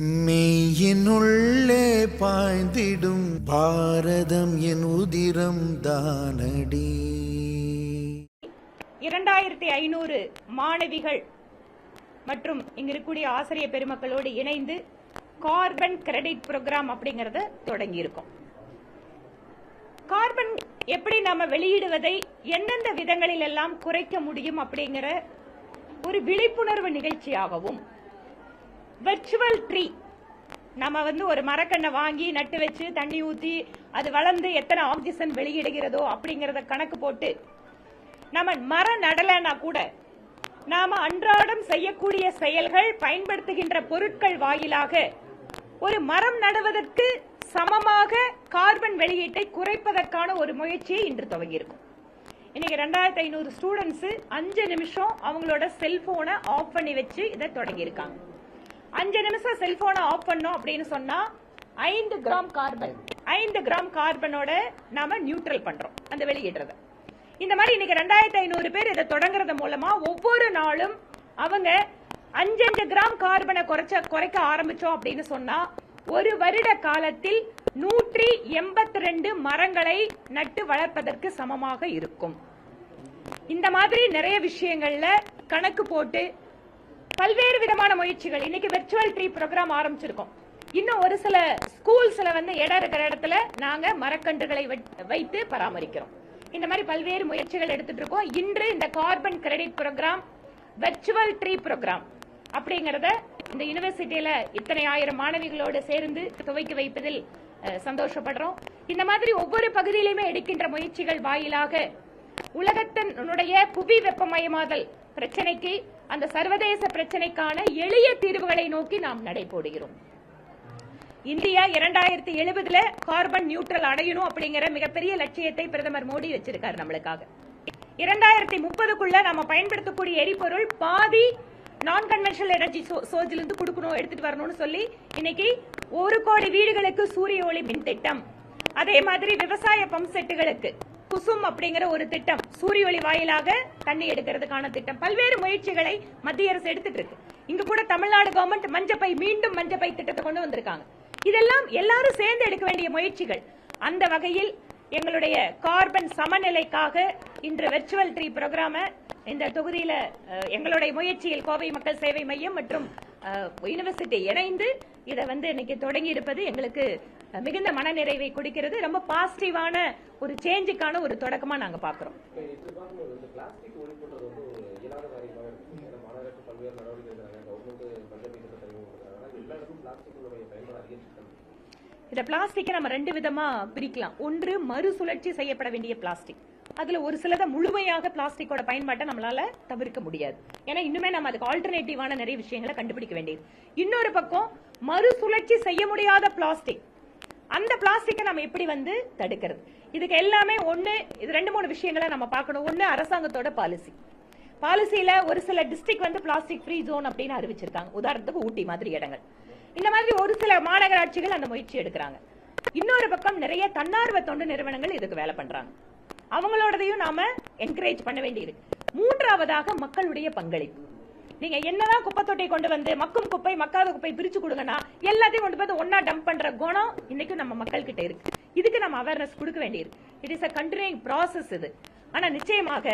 மெய்யினுள்ளே பாய்ந்திடும் பாரதம் என் உதிரம் தானடி. இரண்டாயிரத்தி ஐநூறு மாணவிகள் மற்றும் இங்க இருக்கக்கூடிய ஆசிரியர் பெருமக்களோடு இணைந்து கார்பன் கிரெடிட் ப்ரோக்ராம் அப்படிங்கறத தொடங்கி இருக்கோம் கார்பன் எப்படி நம்ம வெளியிடுவதை எந்தெந்த விதங்களில் எல்லாம் குறைக்க முடியும் அப்படிங்கிற ஒரு விழிப்புணர்வு நிகழ்ச்சியாகவும் வெர்ச்சுவல் ட்ரீ நம்ம வந்து ஒரு மரக்கண்ணை வாங்கி நட்டு வச்சு தண்ணி ஊற்றி அது வளர்ந்து எத்தனை ஆக்சிஜன் வெளியிடுகிறதோ அப்படிங்கிறத கணக்கு போட்டு நம்ம மரம் நடலைன்னா கூட நாம் அன்றாடம் செய்யக்கூடிய செயல்கள் பயன்படுத்துகின்ற பொருட்கள் வாயிலாக ஒரு மரம் நடுவதற்கு சமமாக கார்பன் வெளியீட்டை குறைப்பதற்கான ஒரு முயற்சியை இன்று துவங்கியிருக்கும். இன்னைக்கு ரெண்டாயிரத்தி ஐநூறு ஸ்டூடெண்ட்ஸு அஞ்சு நிமிஷம் அவங்களோட செல்போனை ஆஃப் பண்ணி வச்சு இதை தொடங்கியிருக்காங்க. அஞ்சு நிமிஷம் செல்போனை ஆஃப் பண்ணோம் அப்படின்னு சொன்னா ஐந்து கிராம் கார்பன் ஐந்து கிராம் கார்பனோட நாம நியூட்ரல் பண்றோம் அந்த வெளியிடுறத. இந்த மாதிரி இன்னைக்கு ரெண்டாயிரத்தி ஐநூறு பேர் இதை தொடங்குறது மூலமா ஒவ்வொரு நாளும் அவங்க அஞ்சஞ்சு கிராம் கார்பனை குறைச்ச குறைக்க ஆரம்பிச்சோம் அப்படின்னு சொன்னா ஒரு வருட காலத்தில் நூற்றி எண்பத்தி ரெண்டு மரங்களை நட்டு வளர்ப்பதற்கு சமமாக இருக்கும். இந்த மாதிரி நிறைய விஷயங்கள்ல கணக்கு போட்டு பல்வேறு விதமான முயற்சிகள். இன்னைக்கு வெர்ச்சுவல் ட்ரீ ப்ரோக்ராம் ஆரம்பிச்சிருக்கோம். இன்னும் ஒரு சில ஸ்கூல்ஸ்ல வந்து இடம் இருக்கிற இடத்துல நாங்க மரக்கன்றுகளை வைத்- வைத்து பராமரிக்கிறோம். இந்த மாதிரி பல்வேறு முயற்சிகள் எடுத்துட்டு இருக்கோம். இன்று இந்த carbon credit program virtual tree program அப்படிங்கறத இந்த யூனிவர்சிட்டியில இத்தனை ஆயிரம் மாணவிகளோடு சேர்ந்து துவைக்கி வைப்பதில் சந்தோஷப்படுறோம். இந்த மாதிரி ஒவ்வொரு பகுதியிலுமே எடுக்கின்ற முயற்சிகள் வாயிலாக உலகத்தினுடைய புவி வெப்பமயமாதல் பிரச்சனைக்கு அந்த சர்வதேச பிரச்சனைக்கான எளிய தீர்வுகளை நோக்கி நாம் நடைபோடுகிறோம். இந்தியா இரண்டாயிரத்தி எழுபதுல கார்பன் நியூட்ரல் அடையணும் அப்படிங்கிற மிகப்பெரிய லட்சியத்தை பிரதமர் மோடி வச்சிருக்காரு நம்மளுக்காக. இரண்டாயிரத்தி முப்பதுக்குள்ள நம்ம பயன்படுத்தக்கூடிய எரிபொருள் பாதி நான் கன்வென்ஷனல் எனர்ஜி சோர்ஸ்ல இருந்து கொடுக்கணும் எடுத்துட்டு வரணும்னு சொல்லி இன்னைக்கு ஒரு கோடி வீடுகளுக்கு சூரிய ஒளி மின் திட்டம் அதே மாதிரி விவசாய பம்ப் செட்டுகளுக்கு குசும் அப்படிங்கிற ஒரு திட்டம் சூரிய ஒளி வாயிலாக தண்ணி எடுக்கிறதுக்கான திட்டம். பல்வேறு முயற்சிகளை மத்திய அரசு எடுத்துட்டு இருக்கு இங்க கூட தமிழ்நாடு கவர்மெண்ட் மஞ்சப்பை மீண்டும் மஞ்சப்பை திட்டத்தை கொண்டு வந்திருக்காங்க. இதெல்லாம் எல்லாரும் சேர்ந்து எடுக்க வேண்டிய முயற்சிகள். அந்த வகையில் எங்களுடைய கார்பன் சமநிலைக்காக இன்று வெர்ச்சுவல் ட்ரீ ப்ரோக்ராம இந்த தொகுதியில எங்களுடைய முயற்சியில் கோவை மக்கள் சேவை மையம் மற்றும் யூனிவர்சிட்டி இணைந்து இதை வந்து இன்னைக்கு தொடங்கி இருப்பது எங்களுக்கு மிகுந்த மனநிறைவை கொடுக்கிறது. ரொம்ப பாசிட்டிவான ஒரு சேஞ்சுக்கான ஒரு தொடக்கமா நாங்க பாக்குறோம் இந்த பிளாஸ்டிக்கை நம்ம ரெண்டு விதமா பிரிக்கலாம். ஒன்று மறுசுழற்சி செய்யப்பட வேண்டிய பிளாஸ்டிக் அதுல ஒரு சிலதை முழுமையாக பிளாஸ்டிக்கோட பயன்பாட்டை நம்மளால தவிர்க்க முடியாது. ஏன்னா இன்னுமே நம்ம அதுக்கு ஆல்டர்னேட்டிவான நிறைய விஷயங்களை கண்டுபிடிக்க வேண்டியது. இன்னொரு பக்கம் மறுசுழற்சி செய்ய முடியாத பிளாஸ்டிக். அந்த பிளாஸ்டிக்கை நம்ம எப்படி வந்து தடுக்கிறது? இதுக்கு எல்லாமே ஒண்ணு இது ரெண்டு மூணு விஷயங்களை நம்ம பார்க்கணும். ஒன்று அரசாங்கத்தோட பாலிசி பாலிசியில ஒரு சில டிஸ்ட்ரிக்ட் வந்து பிளாஸ்டிக் ஃப்ரீ ஜோன் அப்படின்னு அறிவிச்சிருக்காங்க. உதாரணத்துக்கு ஊட்டி மாதிரி இடங்கள். இந்த மாதிரி ஒரு சில மாநகராட்சிகள் அந்த முயற்சி எடுக்கிறாங்க. இன்னொரு பக்கம் நிறைய தன்னார்வ தொண்டு நிறுவனங்கள் இதுக்கு வேலை பண்றாங்க. அவங்களோடதையும் நாம என்கரேஜ் பண்ண வேண்டியிருக்கு மூன்றாவதாக மக்களுடைய பங்களிப்பு. நீங்க என்னதான் குப்பை தொட்டியை கொண்டு வந்து மக்கும் குப்பை மக்காத குப்பை பிரிச்சு கொடுங்கன்னா எல்லாத்தையும் கொண்டு போய் ஒன்னா டம்ப் பண்ற குணம் இன்னைக்கும் நம்ம மக்கள் கிட்ட இருக்கு. இதுக்கு நம்ம அவேர்னஸ் கொடுக்க வேண்டியிருக்கு it is a continuing process இது. ஆனா நிச்சயமாக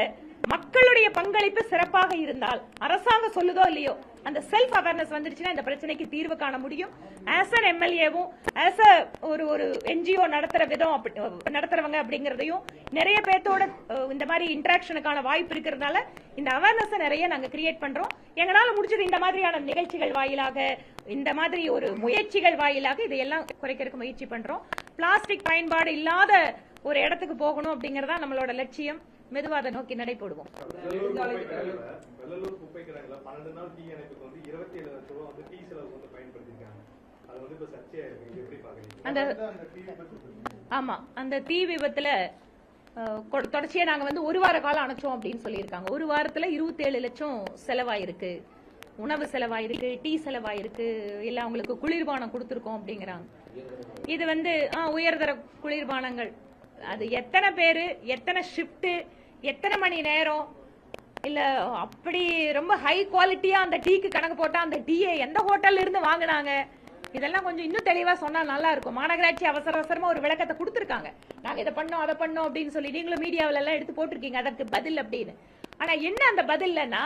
மக்களுடைய பங்களிப்பு சிறப்பாக இருந்தால் அரசாங்கம் சொல்லுதோ இல்லையோ அந்த செல்ஃப் அவேர்னஸ் வந்துருச்சுன்னா இந்த பிரச்சனைக்கு தீர்வு காண முடியும். ஆஸ் அன் எம்எல்ஏவும் ஆஸ் அ ஒரு ஒரு என்ஜிஓ நடத்துற விதம் அப்படி- நடத்துறவங்க அப்படிங்கறதையும் நிறைய பேர்த்தோட இந்த மாதிரி இன்ட்ராக்ஷனுக்கான வாய்ப்பு இருக்கிறதுனால இந்த அவேர்னஸ் நிறைய நாங்க கிரியேட் பண்றோம். எங்களால முடிஞ்சது இந்த மாதிரியான நிகழ்ச்சிகள் வாயிலாக இந்த மாதிரி ஒரு முயற்சிகள் வாயிலாக இதையெல்லாம் குறைக்கிறதுக்கு முயற்சி பண்றோம். பிளாஸ்டிக் பயன்பாடு இல்லாத ஒரு இடத்துக்கு போகணும் அப்படிங்கறதா நம்மளோட லட்சியம். மெதுவா அதை நோக்கி நடைபோடுவோம். வெள்ளலூர் குப்பை கிடங்குல பன்னெண்டு நாள் தீ அணைப்புக்கு வந்து இருபத்தி ஏழு லட்சம் ரூபா வந்து டீ செலவு வந்து பயன்படுத்திருக்காங்க. அது வந்து இப்ப சர்ச்சையா இருக்கு இது எப்படி பாக்குறீங்க? அந்த ஆமா அந்த தீ விபத்துல தொடர்ச்சியா நாங்க வந்து ஒரு வார காலம் அணைச்சோம் அப்படின்னு சொல்லியிருக்காங்க. ஒரு வாரத்துல இருபத்தேழு லட்சம் செலவாயிருக்கு. உணவு செலவாயிருக்கு டீ செலவாயிருக்கு இல்ல அவங்களுக்கு குளிர்பானம் கொடுத்துருக்கோம் அப்படிங்கிறாங்க. இது வந்து உயர்தர குளிர்பானங்கள். அது எத்தனை பேர் எத்தனை ஷிஃப்ட்டு எத்தனை மணி நேரம்? இல்லை அப்படி ரொம்ப ஹை குவாலிட்டியாக அந்த டீக்கு கணக்கு போட்டால் அந்த டீயை எந்த ஹோட்டல்ல இருந்து வாங்கினாங்க? இதெல்லாம் கொஞ்சம் இன்னும் தெளிவாக சொன்னால் நல்லா இருக்கும். மாநகராட்சி அவசர அவசரமாக ஒரு விளக்கத்தை கொடுத்துருக்காங்க. நாங்கள் இதை பண்ணோம் அதை பண்ணோம் அப்படின்னு சொல்லி நீங்களும் மீடியாவில எல்லாம் எடுத்து போட்டிருக்கீங்க. அதற்கு பதில் அப்படின்னு. ஆனால் என்ன அந்த பதில்னா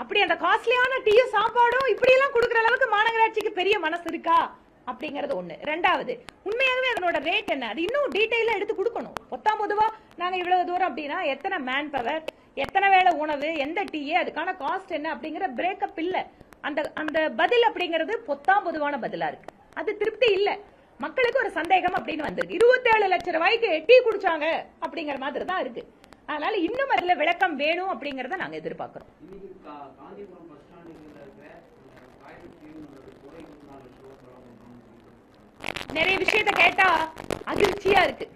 அப்படி அந்த காஸ்ட்லியான டீயும் சாப்பாடும் இப்படியெல்லாம் கொடுக்குற அளவுக்கு மாநகராட்சிக்கு பெரிய மனசு இருக்கா? அப்படிங்கிறது ஒண்ணு. ரெண்டாவது உண்மையாகவே அதனோட ரேட் என்ன? அது இன்னும் டீட்டெயிலா எடுத்து கொடுக்கணும். பொத்தாம் பொதுவா நாங்க இவ்வளவு தூரம் அப்படின்னா எத்தனை மேன் பவர் எத்தனை வேளை உணவு எந்த டீயே அதுக்கான காஸ்ட் என்ன அப்படிங்கிற பிரேக்கப் இல்ல. அந்த அந்த பதில் அப்படிங்கிறது பொத்தாம் பொதுவான பதிலா இருக்கு. அது திருப்தி இல்ல. மக்களுக்கு ஒரு சந்தேகம் அப்படின்னு வந்திருக்கு. இருபத்தேழு லட்சம் ரூபாய்க்கு டீ குடிச்சாங்க அப்படிங்கிற மாதிரி தான் இருக்கு. அதனால இன்னும் அதுல விளக்கம் வேணும் அப்படிங்கறத நாங்க எதிர்பார்க்கிறோம் இன்னைக்கு கா- காந்திபுரம் பஸ் ஸ்டாண்டுக்குள்ள இருக்கிற அந்த private clinic துறை நாலு லட்சம் ரூபாய் செலவு பண்ணணும் நிறைய விஷயத்த கேட்டா அதிர்ச்சியா இருக்கு.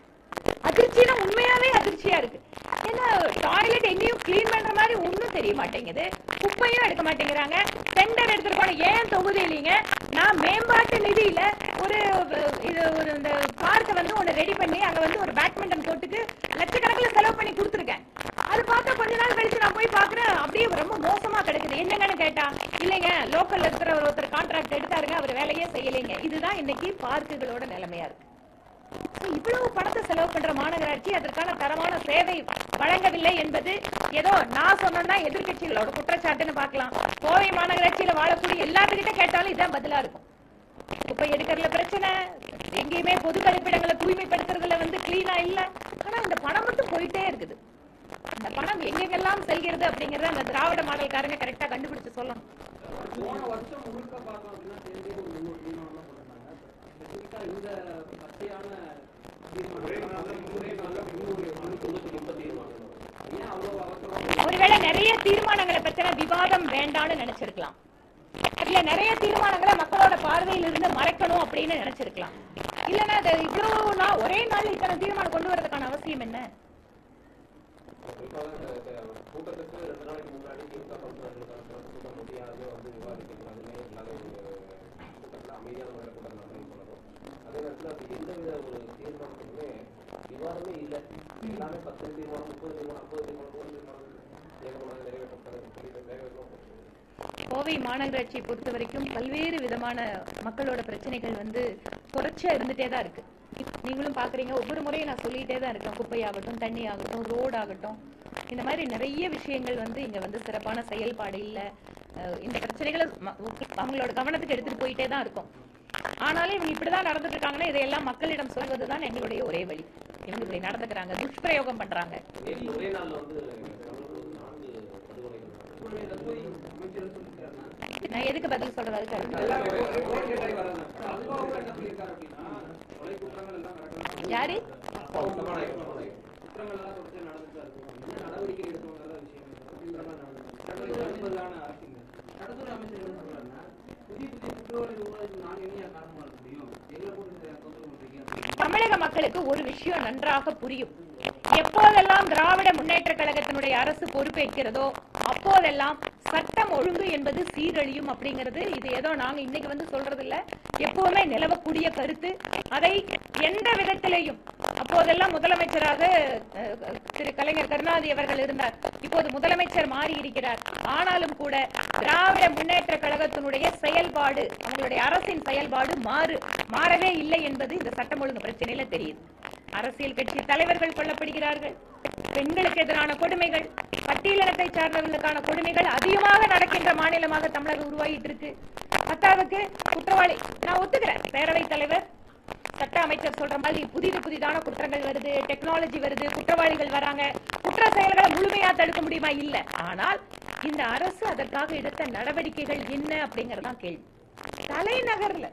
அதிர்ச்சினா உண்மையாவே அதிர்ச்சியா இருக்கு. ஏன்னா டாய்லெட் எங்கேயும் கிளீன் பண்ற மாதிரி ஒண்ணும் தெரிய மாட்டேங்குது. குப்பையும் எடுக்க மாட்டேங்கிறாங்க. டெண்டர் எடுத்துட்டு போன ஏன் இல்லைங்க? நான் மேம்பாட்டு நிதியில ஒரு இது ஒரு இந்த பார்க்கை வந்து ஒன்று ரெடி பண்ணி அங்க வந்து ஒரு பேட்மிண்டன் கோர்ட்டுக்கு லட்சக்கணக்கில் செலவு பண்ணி கொடுத்துருக்கேன் அது பார்த்தா கொஞ்ச நாள் கழிச்சு நான் போய் பாக்குறேன் அப்படியே ரொம்ப மோசமா கிடைக்குது. என்னங்கன்னு கேட்டா இல்லைங்க லோக்கல்ல இருக்கிற ஒரு ஒருத்தர் கான்ட்ராக்ட் எடுத்தாருங்க அவர் வேலையே செய்யலைங்க. இதுதான் இன்னைக்கு பார்க்குகளோட நிலைமையா இருக்கு. இவ்வளவு பணத்தை செலவு பண்ற மாநகராட்சி அதற்கான தரமான சேவை வழங்கவில்லை என்பது ஏதோ நான் சொன்னா எதிர்க்கட்சிகளோட குற்றச்சாட்டுன்னு பார்க்கலாம். கோவை மாநகராட்சியில வாழக்கூடிய எல்லாத்துக்கிட்ட கேட்டாலும் இதான் பதிலா இருக்கும். குப்பை எடுக்கிறதுல பிரச்சனை எங்கேயுமே பொது கழிப்பிடங்களை தூய்மைப்படுத்துறதுல வந்து கிளீனா இல்ல. ஆனா இந்த பணம் மட்டும் போயிட்டே இருக்குது. பணம் எங்கெங்கெல்லாம் செல்கிறது அப்படிங்கறத அந்த திராவிட மாடல்காரங்க கரெக்டா கண்டுபிடிச்சு சொல்லணும். ஒருவேளை நிறைய தீர்மானங்களை பத்தின விவாதம் வேண்டாம்னு நினைச்சிருக்கலாம். அதுல நிறைய தீர்மானங்களை மக்களோட பார்வையில இருந்து மறைக்கணும் அப்படின்னு நினைச்சிருக்கலாம். இல்லன்னா இவ்வளவு நாள் ஒரே நாள் இத்தனை தீர்மானம் கொண்டு வரதுக்கான அவசியம் என்ன? கூட்டத்துக்கு ரெண்டு நாளைக்கு முன்னாடி திமுக கவுன்சிலர்களுக்கான கூட்டம் யாருமே வந்து இல்லாத ஒரு கூட்டத்தில் அமைதியான முறையில் கூட்டம் சொல்லணும் அதே நேரத்தில் அது எந்தவித ஒரு தீர்மானத்துக்குமே விவாதமே இல்லை எல்லாமே பத்து தீர்மானம் முப்பது தீர்மானம் ஐம்பது தீர்மானம் நூறு தீர்மானம் ஏகமாக நிறைவேற்றப்பட்டது கோவை மாநகராட்சியை பொறுத்த வரைக்கும் பல்வேறு விதமான மக்களோட பிரச்சனைகள் வந்து குறைச்சா இருந்துட்டே தான் இருக்கு. நீங்களும் பாக்குறீங்க ஒவ்வொரு முறையும் நான் சொல்லிட்டே தான் இருக்கேன். குப்பையாகட்டும் தண்ணி ஆகட்டும் ரோடு ஆகட்டும் இந்த மாதிரி நிறைய விஷயங்கள் வந்து இங்க வந்து சிறப்பான செயல்பாடு இல்ல. இந்த பிரச்சனைகளை அவங்களோட கவனத்துக்கு எடுத்துட்டு போயிட்டே தான் இருக்கும். ஆனாலும் இவங்க இப்படிதான் நடந்துட்டு இருக்காங்கன்னா இதையெல்லாம் மக்களிடம் சொல்வதுதான் எங்களுடைய ஒரே வழி. இவங்க இப்படி நடந்துக்கிறாங்க துஷ்பிரயோகம் பண்றாங்க. நேற்று ஒரே நாளில் வந்து தமிழகத்தில் வந்து நான்கு படுகொலைகள் நடந்தது. தற்போது அமைச்சர் சொல்லியிருக்காருன்னா நான் எதுக்கு பதில் சொல்றது அதுக்கு அடுத்து. எல்லாமே கோரிக்கை வராங்க அல்வாவும் என்ன சொல்லியிருக்காரு அப்படின்னா கொலை குற்றங்கள் எல்லாம் நடக்கலாம் யாரு சபாநாயகர், சபாநாயகர். குற்றங்கள் எல்லாம் தொடர்ந்து நடந்துட்டு தான் இருக்கும் என்ன நடவடிக்கை எடுக்கணுங்கிறத விஷயம் அப்படின்ற மாதிரி நடந்தது சட்டத்துறை அனுமதியான அரசுங்க சட்டத்துறை அமைச்சர் என்ன சொல்றாருன்னா புதிய புதிய குற்றவாளி உருவாக்கு நாங்க என்ன காரணமா இருக்க முடியும் எங்களை போட்டு தொந்தரவு பண்றீங்க அப்படின்னு. தமிழக மக்களுக்கு ஒரு விஷயம் நன்றாக புரியும். எப்போதெல்லாம் திராவிட முன்னேற்ற கழகத்தினுடைய அரசு பொறுப்பேற்கிறதோ அப்போதெல்லாம் சட்டம் ஒழுங்கு என்பது சீரழியும் அப்படிங்கிறது இது ஏதோ நாங்க இன்னைக்கு வந்து சொல்றது இல்ல எப்பவுமே நிலவக்கூடிய கருத்து. அதை எந்த விதத்திலையும் அப்போதெல்லாம் முதலமைச்சராக திரு கலைஞர் கருணாநிதி அவர்கள் இருந்தார். இப்போது முதலமைச்சர் மாறி இருக்கிறார். ஆனாலும் கூட திராவிட முன்னேற்ற கழகத்தினுடைய செயல்பாடு அவங்களுடைய அரசின் செயல்பாடு மாறு மாறவே இல்லை என்பது இந்த சட்டம் ஒழுங்கு பிரச்சனையில தெரியுது. அரசியல் கட்சி தலைவர்கள் கொல்லப்படுகிறார்கள். பெண்களுக்கு எதிரான கொடுமைகள் பட்டியலினத்தை சார்ந்தவர்களுக்கான கொடுமைகள் அதிகமாக நடக்கின்ற மாநிலமாக தமிழகம் உருவாகிட்டு இருக்கு. பத்தாவதுக்கு குற்றவாளி நான் ஒத்துக்கிறேன். பேரவைத் தலைவர் சட்ட அமைச்சர் சொல்ற மாதிரி புதிது புதிதான குற்றங்கள் வருது டெக்னாலஜி வருது குற்றவாளிகள் வராங்க. குற்ற செயல்களை முழுமையா தடுக்க முடியுமா? இல்ல. ஆனால் இந்த அரசு அதற்காக எடுத்த நடவடிக்கைகள் என்ன அப்படிங்கறதுதான் கேள்வி. தலைநகர்ல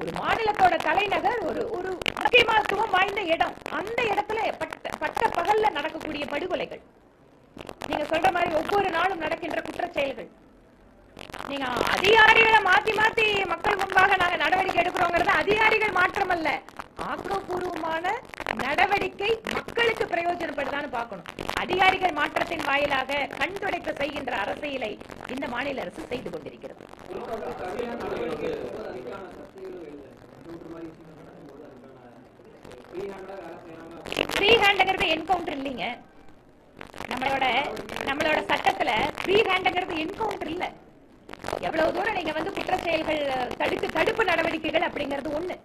ஒரு மாநிலத்தோட தலைநகர் ஒரு ஒரு முக்கியமாத்துவம் வாய்ந்த இடம். அந்த இடத்துல பட்ட பட்ட பகல்ல நடக்கக்கூடிய படுகொலைகள். நீங்க சொல்ற மாதிரி ஒவ்வொரு நாளும் நடக்கின்ற குற்ற செயல்கள். நீங்க அதிகாரிகளை மாத்தி மாத்தி மக்கள் முன்பாக நாங்க நடவடிக்கை எடுக்கிறோங்கிறது அதிகாரிகள் மாற்றம் அல்ல ஆக்கப்பூர்வமான நடவடிக்கை மக்களுக்கு பிரயோஜனப்படுதான்னு பார்க்கணும். அதிகாரிகள் மாற்றத்தின் வாயிலாக கண் துடைப்பு செய்கின்ற அரசியலை இந்த மாநில அரசு செய்து கொண்டிருக்கிறது. ஃப்ரீ ஹேண்டுங்கிறது என்கவுண்டர் இல்லைங்க. நம்மளோட நம்மளோட சட்டத்துல ஃப்ரீ ஹேண்டுங்கிறது என்கவுண்டர் இல்ல. எவ்வளவு தூரம் நீங்க வந்து குற்ற செயல்கள் தடுப்பு தடுப்பு நடவடிக்கைகள் அப்படிங்கிறது ஒண்ணு.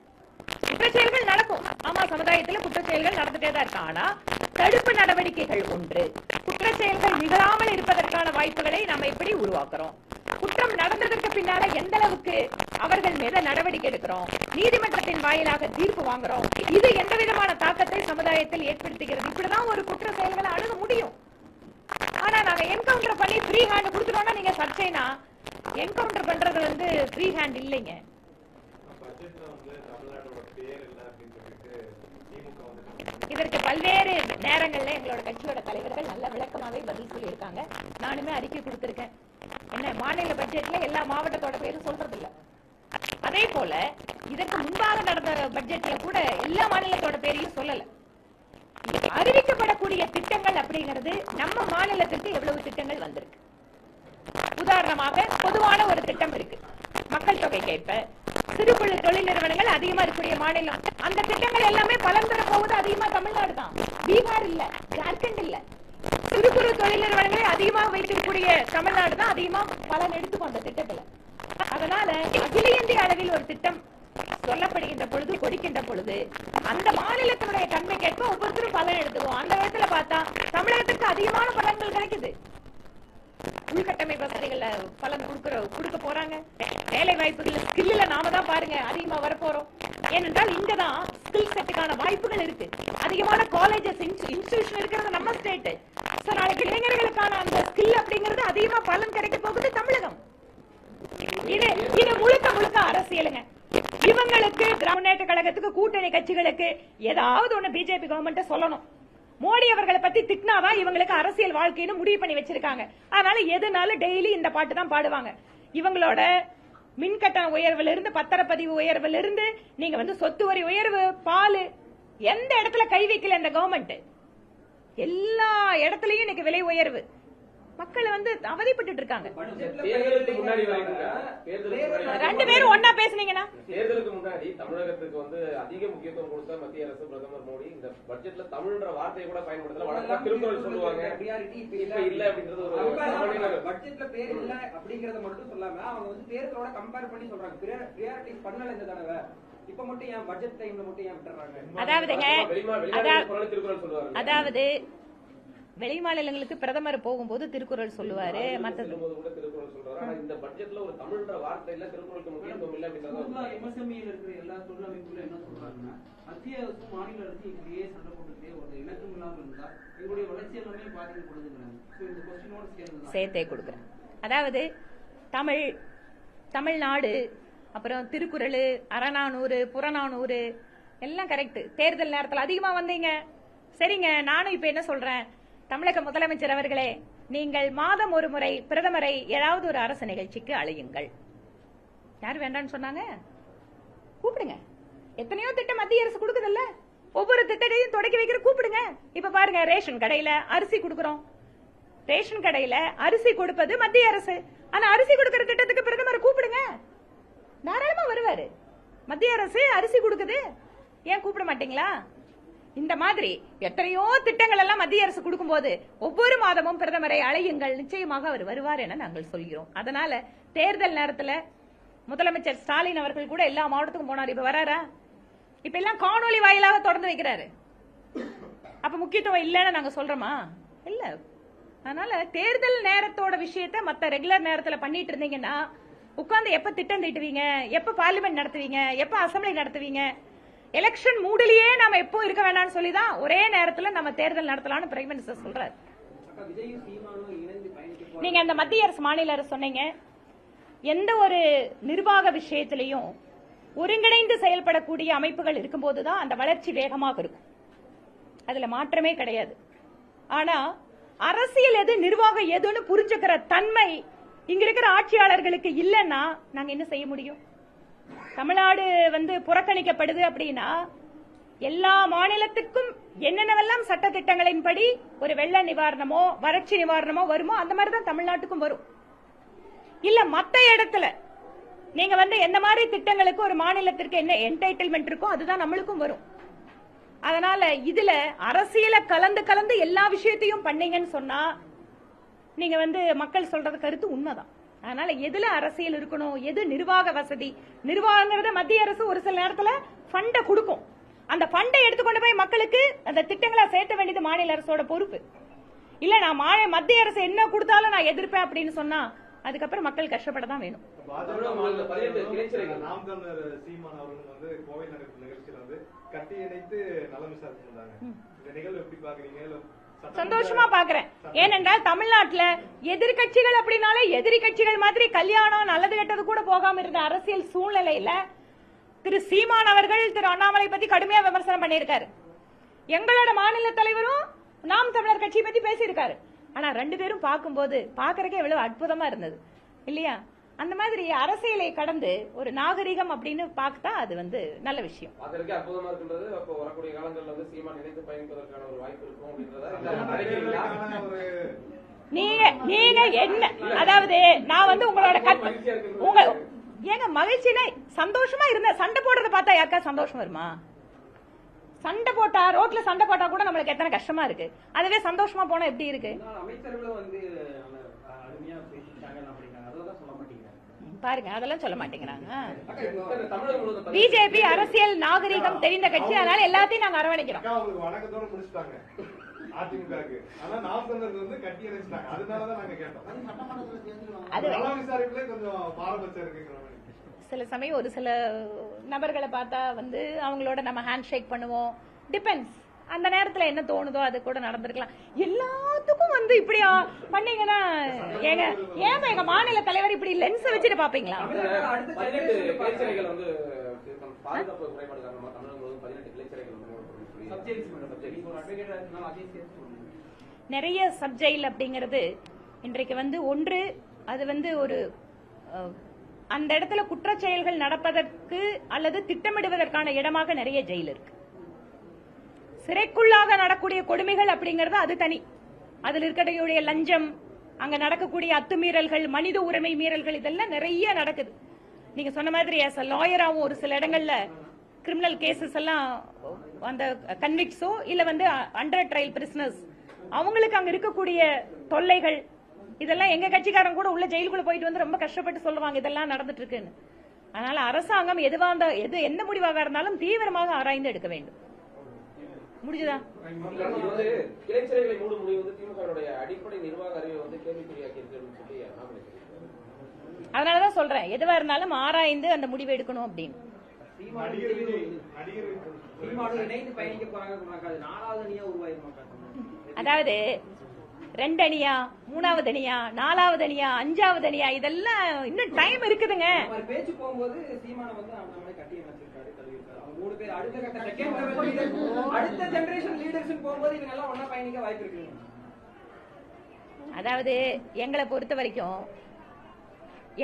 குற்ற செயல்கள் நடக்கும். ஆமா சமுதாயத்துல குற்ற செயல்கள் நடந்துட்டே தான் இருக்கு. ஆனா தடுப்பு நடவடிக்கைகள் ஒன்று. குற்ற செயல்கள் நிகழாமல் இருப்பதற்கான வாய்ப்புகளை நம்ம எப்படி உருவாக்குறோம்? குற்றம் நடந்ததற்கு பின்னால எந்த அளவுக்கு அவர்கள் மீது நடவடிக்கை எடுக்கிறோம்? நீதிமன்றத்தின் வாயிலாக தீர்ப்பு வாங்குறோம்? இது எந்த விதமான தாக்கத்தை சமுதாயத்தில் ஏற்படுத்துகிறது? இப்படிதான் ஒரு குற்ற செயல்களை அணுக முடியும். ஆனா நாங்க என்கவுண்டர் பண்ணி ஃப்ரீ ஹேண்ட் கொடுத்துட்டோம்னா நீங்க சர்ச்சைனா என்கவுண்டர் பண்றது வந்து ஃப்ரீ ஹேண்ட் இல்லைங்க. இதற்கு பல்வேறு நேரங்கள்ல எங்களோட கட்சியோட தலைவர்கள் நல்ல விளக்கமாவே பதில் சொல்லியிருக்காங்க. நானுமே அறிக்கை கொடுத்திருக்கேன். என்ன மாநில பட்ஜெட்ல எல்லா மாவட்டத்தோட பேரும் சொல்றது இல்ல அதே போல இதற்கு முன்பாக நடந்த பட்ஜெட்ல கூட எல்லா மாநிலத்தோட பேரையும் சொல்லல. அறிவிக்கப்படக்கூடிய திட்டங்கள் அப்படிங்கிறது நம்ம மாநிலத்திற்கு எவ்வளவு திட்டங்கள் வந்திருக்கு. உதாரணமாக பொதுவான ஒரு திட்டம் இருக்கு. மக்கள் தொகைக்கேற்ப சிறு குழு தொழில் நிறுவனங்கள் அதிகமா இருக்கக்கூடிய மாநிலம். அந்த திட்டங்கள் எல்லாமே பலன் தர போவது அதிகமா தமிழ்நாடு தான். பீகார் இல்ல ஜார்க்கண்ட் இல்ல. சிறு குறு தொழில் நிறுவனங்களை அதிகமாக வைத்திருக்கக்கூடிய தமிழ்நாடு தான் அதிகமா பலன் எடுத்துக்கும் அந்த திட்டத்துல. அதனால அகில இந்திய அளவில் ஒரு திட்டம் சொல்லப்படுகின்ற பொழுது கொடுக்கின்ற பொழுது அந்த மாநிலத்தினுடைய தன்மைக்கேற்ப ஒவ்வொருத்தரும் பலன் எடுத்துக்குவோம். அந்த விதத்துல பார்த்தா தமிழகத்துக்கு அதிகமான பலன்கள் கிடைக்குது. உள்கட்டமைப்பு வசதிகள்ல பலன் கொடுக்குற கொடுக்க போறாங்க. வேலை வாய்ப்புகள் ஸ்கில்ல நாம தான் பாருங்க அதிகமா வரப்போறோம். ஏனென்றால் இங்கதான் ஸ்கில் செட்டுக்கான வாய்ப்புகள் இருக்கு. அதிகமான காலேஜஸ் இன்ஸ்டிடியூஷன் இருக்கிறது நம்ம ஸ்டேட் சோ நாளைக்கு இளைஞர்களுக்கான அந்த ஸ்கில் அப்படிங்கிறது அதிகமா பலன் கிடைக்க போகுது தமிழகம். இது இது முழுக்க முழுக்க அரசியலுங்க. இவங்களுக்கு திராவிட கழகத்துக்கு கூட்டணி கட்சிகளுக்கு ஏதாவது ஒண்ணு பிஜேபி கவர்மெண்ட் சொல்லணும். மோடி அவர்களை பத்தி திட்டினாதான் இவங்களுக்கு அரசியல் வாழ்க்கைன்னு முடிவு பண்ணி வச்சிருக்காங்க. அதனால எதுனாலும் டெய்லி இந்த பாட்டு தான் பாடுவாங்க. இவங்களோட மின்கட்டண உயர்வுல இருந்து பத்திரப்பதிவு உயர்வுல இருந்து நீங்க வந்து சொத்து வரி உயர்வு பால் எந்த இடத்துல கை வைக்கல இந்த கவர்மெண்ட் எல்லா இடத்துலயும் இன்னைக்கு விலை உயர்வு. மக்கள் வந்து அவதிப்பட்டு இருக்காங்க. ரெண்டு பேரும் ஒன்னா பேசுனீங்கன்னா. தேர்தலுக்கு முன்னாடி தமிழகத்துக்கு வந்து அதிக முக்கியத்துவம் கொடுத்த மத்திய அரசு பிரதமர் மோடி இந்த பட்ஜெட்ல தமிழ்ன்ற வார்த்தையை கூட பயன்படுத்தல. வழக்கமா திருக்குறள் சொல்லுவாங்க. இல்ல. அப்படின்றது ஒரு. பட்ஜெட்ல பேர் இல்ல அப்படிங்கறத மட்டும் சொல்லாம அவங்க வந்து தேர்தலோட கம்பேர் பண்ணி சொல்றாங்க. பிரியாரிட்டிஸ் பண்ணல இந்த தடவை. இப்ப மட்டும் ஏன் பட்ஜெட் டைம்ல மட்டும் ஏன் விட்டுறாங்க? அதாவதுங்க வெளிமா அதா- வெளிநாட்டு போனாலும் திருக்குறள் சொல்லுவாங்க. அதாவது வெளி மாநிலங்களுக்கு பிரதமர் போகும்போது திருக்குறள் சொல்லுவாரு. சேர்ந்து சேர்த்தே கொடுக்குறேன். அதாவது தமிழ் தமிழ்நாடு அப்புறம் திருக்குறள் அறநானூறு புறநானூறு எல்லாம் கரெக்ட் தேர்தல் நேரத்தில் அதிகமா வந்தீங்க. சரிங்க நானும் இப்ப என்ன சொல்றேன்? தமிழக முதலமைச்சர் அவர்களே நீங்கள் மாதம் ஒரு முறை பிரதமரை ஏதாவது ஒரு அரசு நிகழ்ச்சிக்கு அழையுங்கள். யார் வேண்டாம்னு சொன்னாங்க? கூப்பிடுங்க. எத்தனையோ திட்டம் மத்திய அரசு கொடுக்குதுல்ல? ஒவ்வொரு திட்டத்தையும் தொடக்கி வைக்கிற கூப்பிடுங்க. இப்ப பாருங்க ரேஷன் கடையில அரிசி கொடுக்கறோம். ரேஷன் கடையில அரிசி கொடுப்பது மத்திய அரசு. ஆனா அரிசி கொடுக்கற திட்டத்துக்கு பிரதமர் கூப்பிடுங்க. தாராளமா வருவாரு. மத்திய அரசு அரிசி கொடுக்குது. ஏன் கூப்பிட மாட்டீங்களா? இந்த மாதிரி எத்தனையோ திட்டங்கள் எல்லாம் மத்திய அரசு கொடுக்கும்போது ஒவ்வொரு மாதமும் பிரதமரை அழையுங்கள். நிச்சயமாக அவர் வருவார் என நாங்கள் சொல்கிறோம். அதனால தேர்தல் நேரத்துல முதலமைச்சர் ஸ்டாலின் அவர்கள் கூட எல்லா மாவட்டத்துக்கும் போனார். இப்ப வராரா? இப்ப எல்லாம் காணொலி வாயிலாக தொடர்ந்து வைக்கிறாரு. அப்ப முக்கியத்துவம் இல்லைன்னு நாங்க சொல்றோமா? இல்ல. அதனால தேர்தல் நேரத்தோட விஷயத்த மத்த ரெகுலர் நேரத்துல பண்ணிட்டு இருந்தீங்கன்னா உட்காந்து எப்ப திட்டம் தீட்டுவீங்க? எப்ப பார்லிமெண்ட் நடத்துவீங்க? எப்ப அசம்பிளி நடத்துவீங்க? எலெக்ஷன் மூடிலேயே நாம எப்போ இருக்க வேண்டாம்னு சொல்லி தான் ஒரே நேரத்துல நம்ம தேர்தல் நடத்தலாம்னு பிரைம் மினிஸ்டர் சொல்றாரு. நீங்க அந்த மத்திய அரசு மாநில அரசு சொன்னீங்க. எந்த ஒரு நிர்வாக விஷயத்திலையும் ஒருங்கிணைந்து செயல்படக்கூடிய அமைப்புகள் இருக்கும்போது தான் அந்த வளர்ச்சி வேகமாக இருக்கும். அதுல மாற்றமே கிடையாது. ஆனா அரசியல் எது நிர்வாகம் எதுன்னு புரிஞ்சுக்கிற தன்மை இங்க இருக்கிற ஆட்சியாளர்களுக்கு இல்லைன்னா நாங்க என்ன செய்ய முடியும்? தமிழ்நாடு வந்து புறக்கணிக்கப்படுது அப்படின்னா எல்லா மாநிலத்துக்கும் என்னென்னவெல்லாம் சட்ட திட்டங்களின்படி ஒரு வெள்ள நிவாரணமோ வறட்சி நிவாரணமோ வருமோ அந்த மாதிரி தான் தமிழ்நாட்டுக்கும் வரும். இல்ல மத்த இடத்துல நீங்க வந்து எந்த மாதிரி திட்டங்களுக்கு ஒரு மாநிலத்திற்கு என்ன என்டைட்டில்மெண்ட் இருக்கோ அதுதான் நம்மளுக்கும் வரும். அதனால இதுல அரசியல கலந்து கலந்து எல்லா விஷயத்தையும் பண்ணீங்கன்னு சொன்னா நீங்க வந்து மக்கள் சொல்றது கருத்து உண்மைதான். அதனால எதுல அரசியல் இருக்கணும் எது நிர்வாக வசதி? நிர்வாகங்கிறத மத்திய அரசு ஒரு சில நேரத்துல ஃபண்டை கொடுக்கும். அந்த ஃபண்டை எடுத்துக்கொண்டு போய் மக்களுக்கு அந்த திட்டங்களை சேர்த்த வேண்டியது மாநில அரசோட பொறுப்பு. இல்ல நான் மா- மத்திய அரசு என்ன கொடுத்தாலும் நான் எதிர்ப்பேன் அப்படின்னு சொன்னா அதுக்கப்புறம் மக்கள் கஷ்டப்பட தான் வேணும். மாநில கோவை நிகழ்ச்சியில வந்து கட்டி இணைத்து நலம் விசாரிச்சு வந்தாங்க இந்த நிகழ்வு எப்படி பாக்குறீங்க சந்தோஷமா பாக்குறேன். ஏனென்றால் தமிழ்நாட்டுல எதிர்கட்சிகள் அப்படின்னாலே எதிரி கட்சிகள் மாதிரி கல்யாணம் நல்லது கெட்டது கூட போகாம இருந்த அரசியல் சூழ்நிலையில திரு சீமான் அவர்கள் திரு அண்ணாமலை பத்தி கடுமையா விமர்சனம் பண்ணியிருக்காரு. எங்களோட மாநில தலைவரும் நாம் தமிழர் கட்சியை பத்தி பேசியிருக்காரு. ஆனா ரெண்டு பேரும் பார்க்கும்போது பாக்குறதுக்கே எவ்வளவு அற்புதமா இருந்தது. இல்லையா? அந்த மாதிரி அரசியலை கடந்து ஒரு நாகரிகம் அப்படின்னு பார்த்தா அது வந்து நல்ல விஷயம். நீங்க நீங்க என்ன அதாவது நான் வந்து உங்களோட உங்க ஏங்க மகிழ்ச்சினா சந்தோஷமா இருந்த சண்டை போடுறத பார்த்தா யாருக்கா சந்தோஷம் வருமா? சண்டை போட்டா ரோட்ல சண்டை போட்டா கூட நம்மளுக்கு எத்தனை கஷ்டமா இருக்கு. அதுவே சந்தோஷமா போனா எப்படி இருக்கு முன்னாள் அமைச்சர்களும் வந்து நல்ல, அஹ், அருமையா பேசிட்டாங்க அப்படிங்கிறாங்க அதெல்லாம் சொல்ல மாட்டேங்கிறாங்க பாருங்க அதெல்லாம் சொல்ல மாட்டேங்கிறாங்க. பிஜேபி அரசியல் நாகரிகம் தெரிந்த கட்சி அதனால எல்லாத்தையும் நாங்க அரவணைக்கிறோம். சில சமயம் ஒரு சில நபர்களை பார்த்தா வந்து அவங்களோட நம்ம ஹேண்ட் ஷேக் பண்ணுவோம். டிபெண்ட்ஸ் அந்த நேரத்துல என்ன தோணுதோ அது கூட நடந்திருக்கலாம். எல்லாத்துக்கும் வந்து இப்படியா பண்ணீங்கன்னா ஏங்க ஏன் எங்க மாநில தலைவர் இப்படி லென்ஸ் வச்சுட்டு பாப்பீங்களா? நிறைய சப்ஜெயில் அப்படிங்கிறது இன்றைக்கு வந்து ஒன்று அது வந்து ஒரு அந்த இடத்துல குற்றச்செயல்கள் நடப்பதற்கு அல்லது திட்டமிடுவதற்கான இடமாக நிறைய ஜெயில் இருக்கு. சிறைக்குள்ளாக நடக்கூடிய கொடுமைகள் அப்படிங்கிறது அது தனி. அதில் இருக்கக்கூடிய லஞ்சம் அங்க நடக்கக்கூடிய அத்துமீறல்கள் மனித உரிமை மீறல்கள் இதெல்லாம் நிறைய நடக்குது. நீங்க சொன்ன மாதிரி ஆஸ் அ லாயராகவும் ஒரு சில இடங்கள்ல கிரிமினல் கேசஸ் எல்லாம் அந்த கன்விக்ஸோ இல்ல வந்து அண்டர் ட்ரையல் பிரிசனர்ஸ் அவங்களுக்கு அங்க இருக்கக்கூடிய தொல்லைகள் இதெல்லாம் எங்க கட்சிக்காரங்க கூட உள்ள ஜெயிலுக்குள்ள போயிட்டு வந்து ரொம்ப கஷ்டப்பட்டு சொல்லுவாங்க இதெல்லாம் நடந்துட்டு இருக்குன்னு. அதனால அரசாங்கம் எதுவாக இருந்தால் எது எந்த முடிவாக இருந்தாலும் தீவிரமாக ஆராய்ந்து எடுக்க வேண்டும். முடிஞ்சுதா? கிளைச்சிறைகளை மூடும் முடிவு வந்து திமுகவுடைய அடிப்படை நிர்வாக அறிவை வந்து கேள்விக்குறியாக்கி இருக்குன்னு சொல்லி அண்ணாமலை சொல்லியிருக்காரு. அதனாலதான் சொல்றேன். எதுவா இருந்தாலும் ஆராய்ந்து அந்த முடிவு எடுக்கணும் அப்படின்னு. அதாவது ரெண்டு அணியா மூணாவது அணியா நாலாவது அணியா அஞ்சாவது அணியா இதெல்லாம் இன்னும் டைம் இருக்குதுங்க. பேச்சு போகும்போது சீமான வந்து நம்மளே கட்டி அமைச்சிருக்காரு தழுவிருக்காரு அவங்க மூணு பேர் அடுத்த கட்ட செகண்ட் அடுத்த ஜெனரேஷன் லீடர்ஸ் போகும்போது இவங்க எல்லாம் ஒண்ணா பயணிக்க வாய்ப்பு இருக்குங்க. அதாவது எங்களை பொறுத்த வரைக்கும்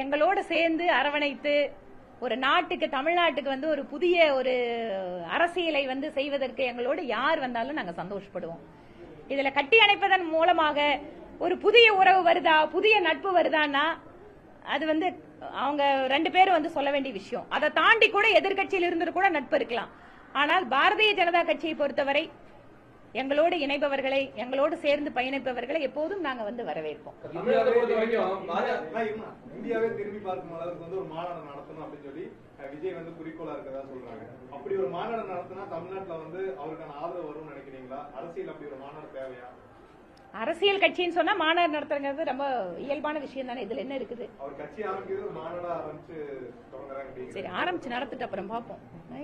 எங்களோட சேர்ந்து அரவணைத்து ஒரு நாட்டுக்கு தமிழ்நாட்டுக்கு வந்து ஒரு புதிய ஒரு அரசியலை வந்து செய்வதற்கு எங்களோட யார் வந்தாலும் நாங்க சந்தோஷப்படுவோம். இதுல கட்டி அணைப்பதன் மூலமாக ஒரு புதிய உறவு வருதா புதிய நட்பு வருதான்னா அது வந்து அவங்க ரெண்டு பேரும் வந்து சொல்ல வேண்டிய விஷயம். அதை தாண்டி கூட எதிர்க்கட்சியில் இருந்து கூட நட்பு இருக்கலாம். ஆனால் பாரதிய ஜனதா கட்சியை பொறுத்தவரை எங்களோடு இணைப்பவர்களை எங்களோடு சேர்ந்து பயணிப்பவர்களை எப்போதும் நாங்க வந்து வரவேற்போம். இந்தியாவே திரும்பி பார்க்கும் அளவுக்கு வந்து ஒரு மாநாடு நடத்தணும் அப்படின்னு சொல்லி விஜய் வந்து குறிக்கோளா இருக்கதா சொல்றாங்க. அப்படி ஒரு மாநாடு நடத்தினா தமிழ்நாட்டுல வந்து அவருக்கான ஆதரவு வரும்னு நினைக்கிறீங்களா? அரசியல் அப்படி ஒரு மாநாடு தேவையா? அரசியல் கட்சின்னு சொன்னா மாநாடு நடத்துறது ரொம்ப இயல்பான விஷயம் தானே. இதுல என்ன இருக்குது. சரி ஆரம்பிச்சு நடத்திட்டு அப்புறம் பார்ப்போம்.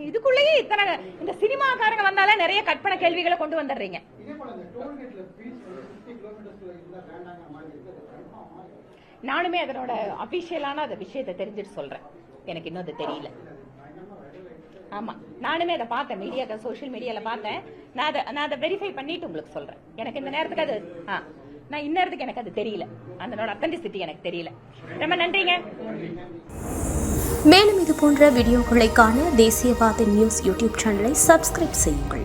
இதுக்குள்ளேயே இத்தனை இந்த சினிமாக்காரங்க வந்தாலே நிறைய கற்பனை கேள்விகளை கொண்டு வந்துடுறீங்க. நானுமே அதனோட அபிஷியலான அந்த விஷயத்தை தெரிஞ்சுட்டு சொல்றேன். எனக்கு இன்னும் அது தெரியல. ஆமா. நானுமே அதை பார்த்தேன். மீடியா சோஷியல் மீடியால பார்த்தேன். நான் அதை நான் அதை வெரிஃபை பண்ணிட்டு உங்களுக்கு சொல்றேன். எனக்கு இந்த நேரத்துக்கு அது ஆ. நான் இந்நேரத்துக்கு எனக்கு அது தெரியல. அதனோட அத்தன்டிசிட்டி எனக்கு தெரியல. ரொம்ப நன்றிங்க. மேலும் இது போன்ற வீடியோக்களை காண தேசியவாத நியூஸ் யூடியூப் சேனலை சப்ஸ்கிரைப் செய்யுங்கள்.